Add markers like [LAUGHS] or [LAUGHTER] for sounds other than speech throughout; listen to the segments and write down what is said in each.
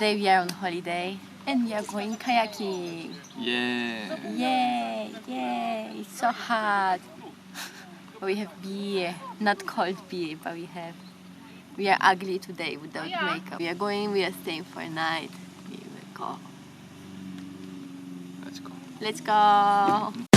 Today we are on holiday and we are going kayaking. Yeah. Yay, yay, it's so hot. [LAUGHS] We have beer, not cold beer, but we have. We are ugly today without makeup. We are going, we are staying for a night. We will go. Let's go. Let's go.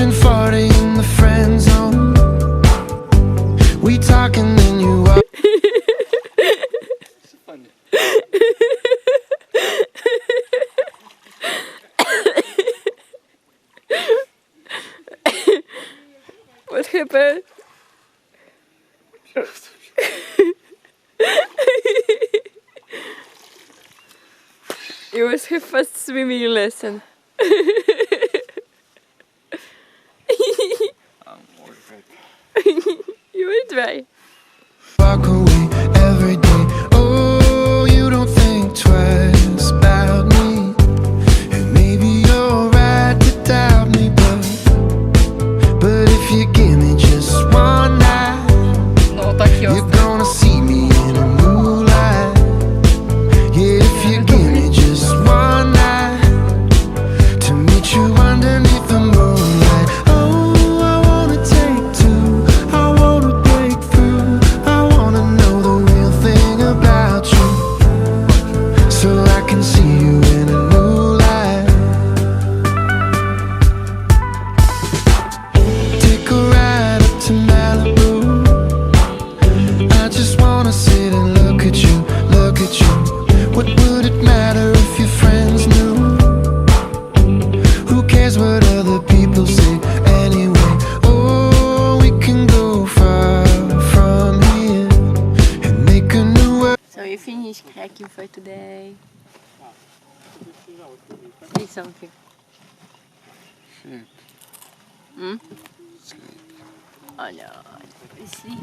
Pushing 40 in the friend zone. We talking, then you walk. What happened? [LAUGHS] It was her first swimming lesson. I'm already. You Say something. Sleep. Hmm? Sleep. Oh no, we sleep.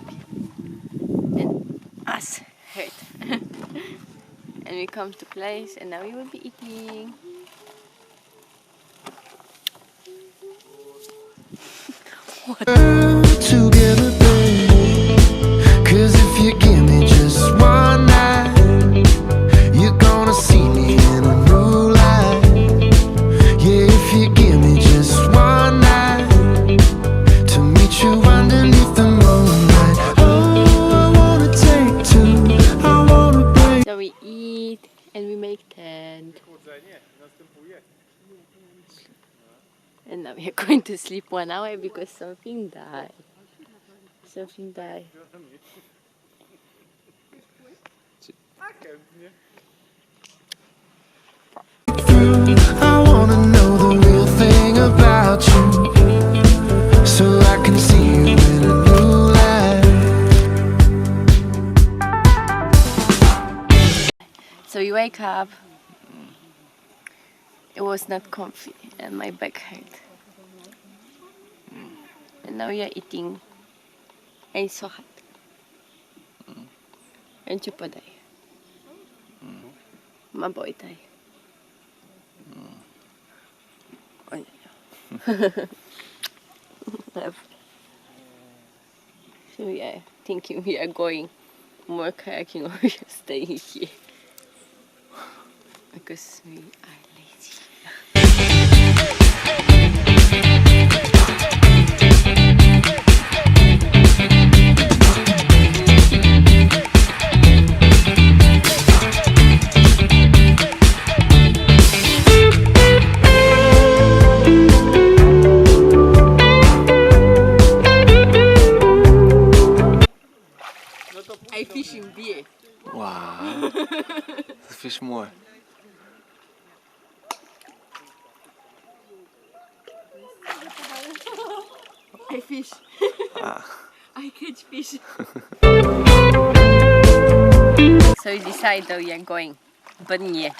And us hurt. [LAUGHS] and we come to place and now we will be eating. [LAUGHS] together, and we make tent. And now we are going to sleep one hour because something died. Something died. So you wake up. It was not comfy and my back hurt. And now you're eating. And it's so hot. And you podaj. Maboy tayo. O nie. so are thinking we are going more kayaking or we staying here. Because we are lazy. I fish in beer. Wow. Fish more. I fish. Ah. [LAUGHS] I catch fish. [LAUGHS] so we decide that we are going, but yeah,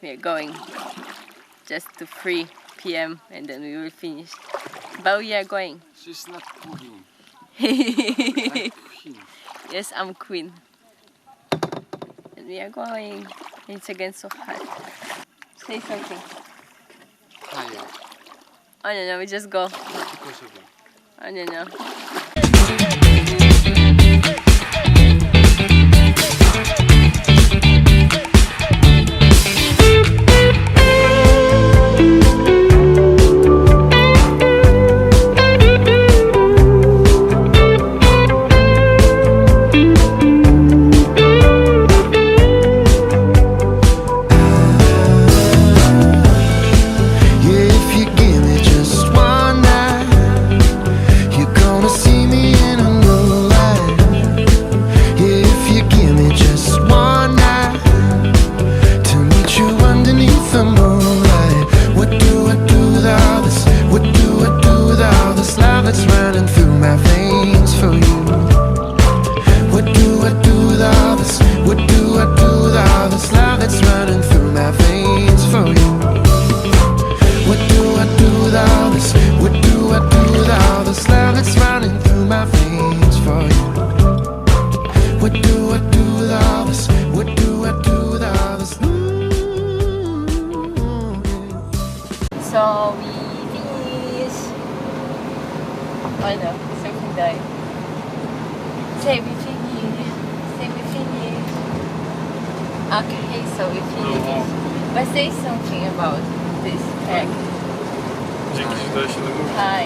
we are going just to 3 p.m. and then we will finish But we are going. She's not queen. Like [LAUGHS] queen. yes, I'm queen. And we are going. It's again so hot. Say something. Higher. Oh no, no, we just go. Because of it. Oh no, nothing Oh no, something died. Say we finish. Say we finish. Okay, so we finish. But say something about this pack. Dzięki, że ah. dałeś się namówić. Hi.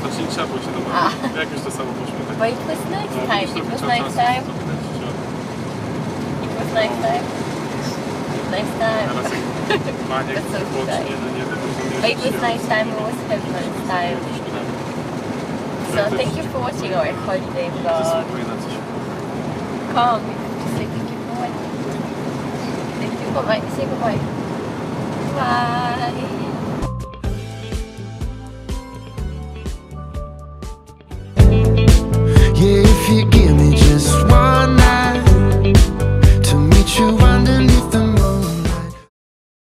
Znaczy nie trzeba było się namówić. A. Ah. Jak już to samo poszło? But it was time. It was czasu, time. to widać, że It was nice time. Nice time. [LAUGHS] Maniek That's so no nie wiem, rozumiesz, But it was się- nice time. It was having nice time. So thank you for watching our holiday vlog. Zasługuje na coś. Come, say thank you for watching. Thank you. Bye bye. Say bye bye. Bye.